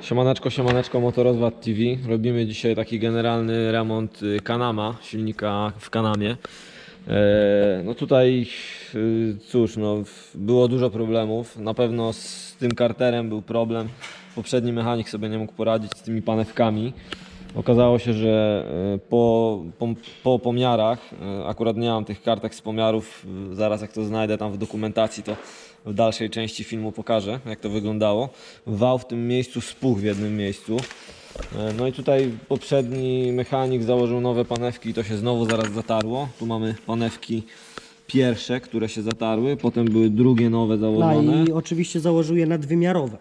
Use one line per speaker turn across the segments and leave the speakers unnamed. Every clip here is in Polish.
Siemaneczko, siemaneczko, Motorozwad TV. Robimy dzisiaj taki generalny remont y, Kanama, silnika w Kanamie. E, No tutaj, y, cóż, no, było dużo problemów. Na pewno z tym karterem był problem. Poprzedni mechanik sobie nie mógł poradzić z tymi panewkami. Okazało się, że e, po, po, po pomiarach, akurat nie mam tych kartek z pomiarów, zaraz jak to znajdę tam w dokumentacji, to w dalszej części filmu pokażę, jak to wyglądało. Wał w tym miejscu spuchł w jednym miejscu. E, No i tutaj poprzedni mechanik założył nowe panewki i to się znowu zaraz zatarło. Tu mamy panewki pierwsze, które się zatarły, potem były drugie nowe
No
założone.
i oczywiście założył je nadwymiarowe.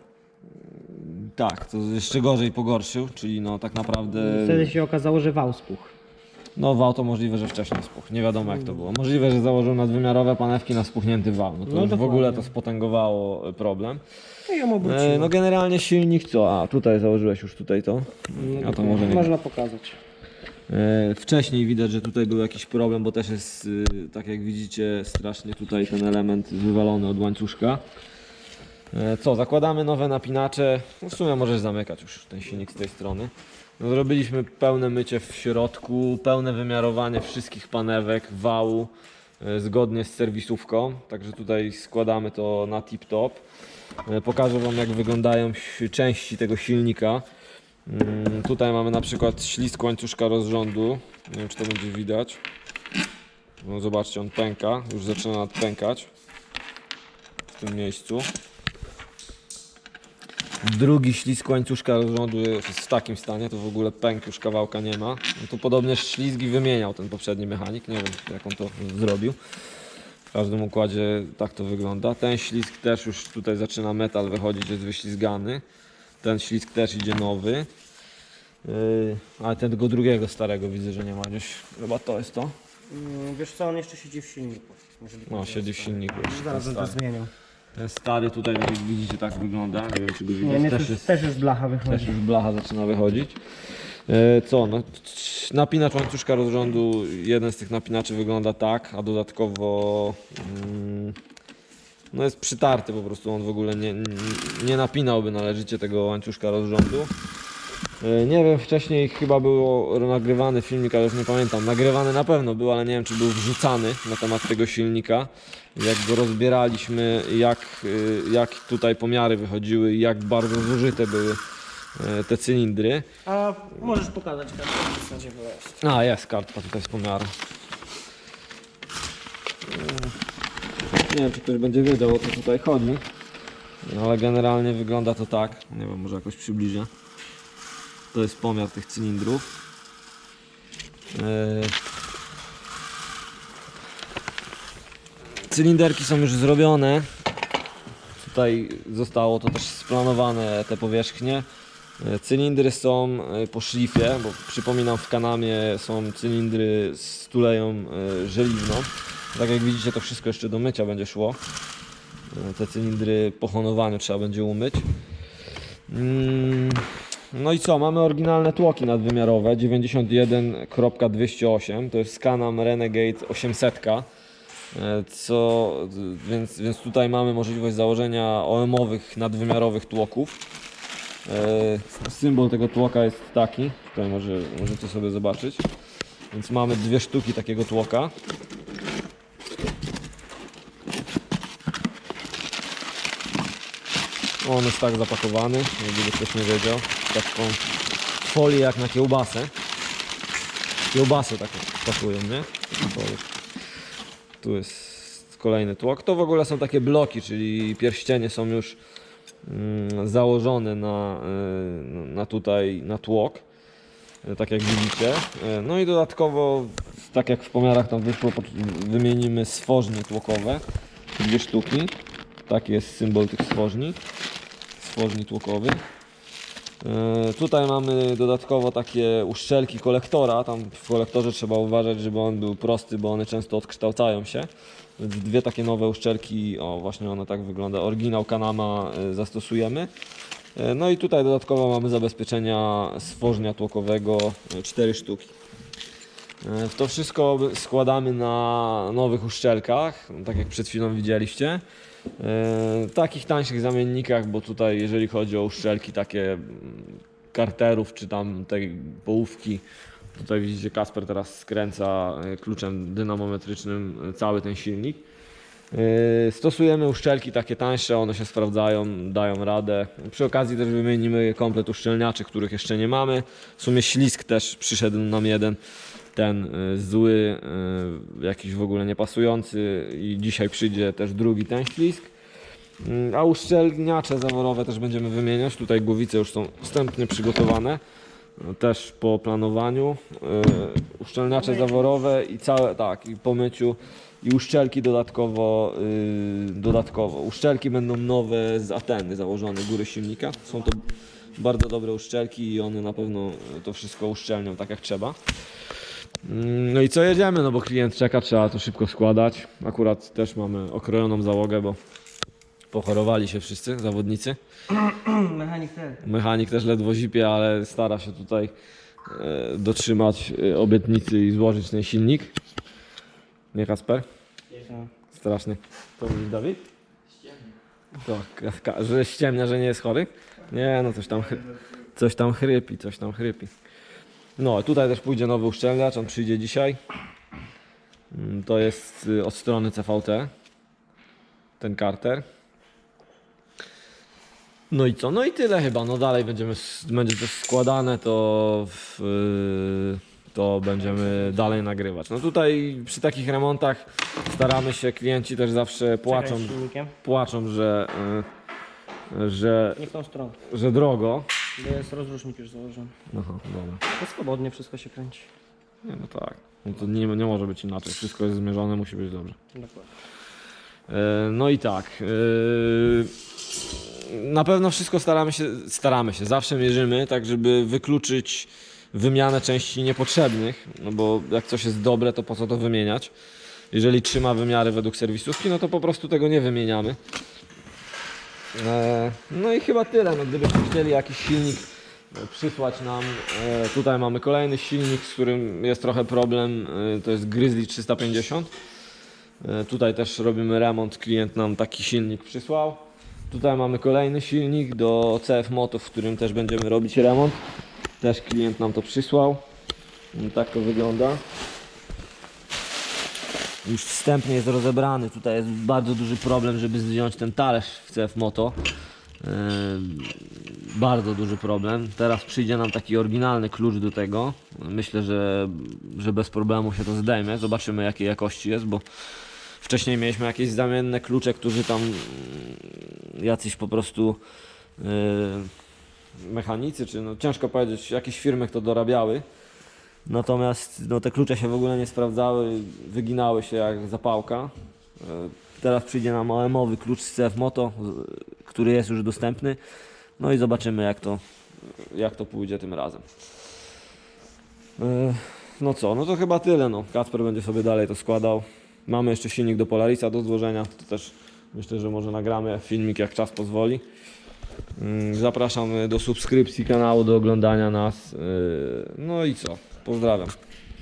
Tak, to jeszcze gorzej pogorszył, czyli no tak naprawdę...
Wtedy się okazało, że wał spuchł.
No wał to możliwe, że wcześniej spuchł. Nie wiadomo jak to było. Możliwe, że założył nadwymiarowe panewki na spuchnięty wał. No to
No
już w
dokładnie.
ogóle to spotęgowało e, problem.
No i ją obróciło.
E, no generalnie silnik co? A tutaj założyłeś już tutaj to. A to może nie.
Można pokazać.
E, wcześniej widać, że tutaj był jakiś problem, bo też jest, y, tak jak widzicie, strasznie tutaj ten element wywalony od łańcuszka. E, co, zakładamy nowe napinacze. No w sumie możesz zamykać już ten silnik z tej strony. No, zrobiliśmy pełne mycie w środku, pełne wymiarowanie wszystkich panewek, wału, e, zgodnie z serwisówką. Także tutaj składamy to na tip-top. E, Pokażę Wam jak wyglądają części tego silnika. Mm, Tutaj mamy na przykład ślizg łańcuszka rozrządu. Nie wiem czy to będzie widać. No zobaczcie, on pęka, już zaczyna nadpękać w tym miejscu. Drugi ślizg łańcuszka rozrządu jest w takim stanie, to w ogóle pęk już kawałka nie ma. No tu podobnie ślizgi wymieniał ten poprzedni mechanik, nie wiem jak on to zrobił. W każdym układzie tak to wygląda. Ten ślizg też już tutaj zaczyna metal wychodzić, jest wyślizgany. Ten ślizg też idzie nowy. Yy, ale tego drugiego starego widzę, że nie ma gdzieś. Chyba to jest to.
Mm, Wiesz co, on jeszcze siedzi w silniku.
No, siedzi w silniku.
Zaraz
stary.
zmieniał.
Ten stary tutaj, jak widzicie, tak wygląda. Nie wiem, czy go widać.
nie,
Też
też,
jest
też już blacha
Też
wychodzi.
już blacha zaczyna wychodzić. E, Co, no, napinacz łańcuszka rozrządu, jeden z tych napinaczy wygląda tak, a dodatkowo mm, no jest przytarty po prostu, on w ogóle nie, nie, nie napinałby należycie tego łańcuszka rozrządu. E, Nie wiem, wcześniej chyba było nagrywany filmik, ale już nie pamiętam. Nagrywany na pewno był, ale nie wiem, czy był wrzucany na temat tego silnika. Jak go rozbieraliśmy, jak, y, jak tutaj pomiary wychodziły i jak bardzo zużyte były e, te cylindry.
A możesz pokazać kartę jest.
A, jest kartka tutaj z pomiaru. Nie wiem, czy ktoś będzie wiedział o co tutaj chodzi. No, ale generalnie wygląda to tak. Nie wiem, może jakoś przybliżę. To jest pomiar tych cylindrów. Yy. Cylinderki są już zrobione. Tutaj zostało to też splanowane, te powierzchnie. E, Cylindry są e, po szlifie, bo przypominam w Kanamie są cylindry z tuleją e, żeliwną. Tak jak widzicie to wszystko jeszcze do mycia będzie szło. E, Te cylindry po honowaniu trzeba będzie umyć. Mm, No i co, mamy oryginalne tłoki nadwymiarowe 91.208 to jest Canam Renegade 800 E, co, więc, więc tutaj mamy możliwość założenia OM-owych nadwymiarowych tłoków E, Symbol tego tłoka jest taki. Tutaj może, możecie sobie zobaczyć. Więc mamy dwie sztuki takiego tłoka. On jest tak zapakowany, jakby ktoś nie wiedział. Taką folię jak na kiełbasę. Kiełbasy takie pakują, nie? Tu jest kolejny tłok. To w ogóle są takie bloki, czyli pierścienie są już mm, założone na, y, na tutaj na tłok, y, tak jak widzicie. Y, No i dodatkowo, tak jak w pomiarach tam wyszło, wymienimy stworznie tłokowe, dwie sztuki. Taki jest symbol tych stworzni, stworzni tłokowych. Y, Tutaj mamy dodatkowo takie uszczelki kolektora. Tam w kolektorze trzeba uważać, żeby on był prosty, bo one często odkształcają się. Więc dwie takie nowe uszczelki, o właśnie one tak wygląda, oryginał Kanama y, zastosujemy. Y, No i tutaj dodatkowo mamy zabezpieczenia stworznia tłokowego, y, cztery sztuki. To wszystko składamy na nowych uszczelkach, tak jak przed chwilą widzieliście. E, takich tańszych zamiennikach, bo tutaj jeżeli chodzi o uszczelki takie mm, karterów czy tam tej połówki, tutaj widzicie Kasper teraz skręca e, kluczem dynamometrycznym e, cały ten silnik. E, Stosujemy uszczelki takie tańsze, one się sprawdzają, dają radę. Przy okazji też wymienimy komplet uszczelniaczy, których jeszcze nie mamy. W sumie ślisk też przyszedł nam jeden, ten e, zły, e, jakiś w ogóle niepasujący i dzisiaj przyjdzie też drugi ten ślisk. Mm, A uszczelniacze zaworowe też będziemy wymieniać. Tutaj głowice już są wstępnie przygotowane. No, Też po planowaniu. Uszczelniacze zaworowe i całe, tak, i po myciu. I uszczelki dodatkowo, dodatkowo. Uszczelki będą nowe z Ateny założone góry silnika. Są to bardzo dobre uszczelki i one na pewno to wszystko uszczelnią tak jak trzeba. Mm, No i co jedziemy, no bo klient czeka, trzeba to szybko składać. Akurat też mamy okrojoną załogę, bo pochorowali się wszyscy zawodnicy.
Mechanik też.
Mechanik też ledwo zipie, ale stara się tutaj e, dotrzymać e, obietnicy i złożyć ten silnik. Nie Kasper? Straszny. To mówisz Dawid? Ka- że ściemnia, że nie jest chory? Nie, no coś tam, chry- coś tam chrypi, coś tam chrypi. No, tutaj też pójdzie nowy uszczelniacz, on przyjdzie dzisiaj. Mm, To jest y, od strony CVT, ten karter. No i co? No i tyle chyba. No dalej będziemy, będzie też składane, to w, y, to będziemy dalej nagrywać. No tutaj przy takich remontach staramy się, klienci też zawsze płaczą, płaczą, że, y, że, że drogo.
Bo jest rozrusznik już założony.
Aha, dobra.
To swobodnie wszystko się kręci.
Nie, no tak. No to nie, nie może być inaczej. Wszystko jest zmierzone, musi być dobrze.
Dokładnie.
E, No i tak. e, Na pewno wszystko staramy się, staramy się, zawsze mierzymy, tak żeby wykluczyć wymianę części niepotrzebnych, no bo jak coś jest dobre, to po co to wymieniać? Jeżeli trzyma wymiary według serwisówki, no to po prostu tego nie wymieniamy. E, No i chyba tyle, no gdybyście chcieli jakiś silnik e, przysłać nam, e, tutaj mamy kolejny silnik, z którym jest trochę problem, to jest Grizzly 350. E, Tutaj też robimy remont, klient nam taki silnik przysłał. Tutaj mamy kolejny silnik do CF Moto, w którym też będziemy robić remont. Też klient nam to przysłał. Mm, Tak to wygląda. Już wstępnie jest rozebrany. Tutaj jest bardzo duży problem, żeby zdjąć ten talerz w CF Moto. E, Bardzo duży problem. Teraz przyjdzie nam taki oryginalny klucz do tego. Myślę, że, że bez problemu się to zdejmie. Zobaczymy jakiej jakości jest, bo Wcześniej mieliśmy jakieś zamienne klucze, którzy tam mm, jacyś po prostu yy, mechanicy, czy no, ciężko powiedzieć, jakieś firmy to dorabiały. Natomiast no, te klucze się w ogóle nie sprawdzały, wyginały się jak zapałka. Yy, Teraz przyjdzie nam OM-owy klucz z CF Moto, z- który jest już dostępny. No i zobaczymy jak to, jak to pójdzie tym razem. Yy, No co, no to chyba tyle. No. Kacper będzie sobie dalej to składał. Mamy jeszcze silnik do Polarisa do złożenia. To też myślę, że może nagramy filmik jak czas pozwoli. Mm, Zapraszam do subskrypcji kanału, do oglądania nas. Yy, No i co? Pozdrawiam.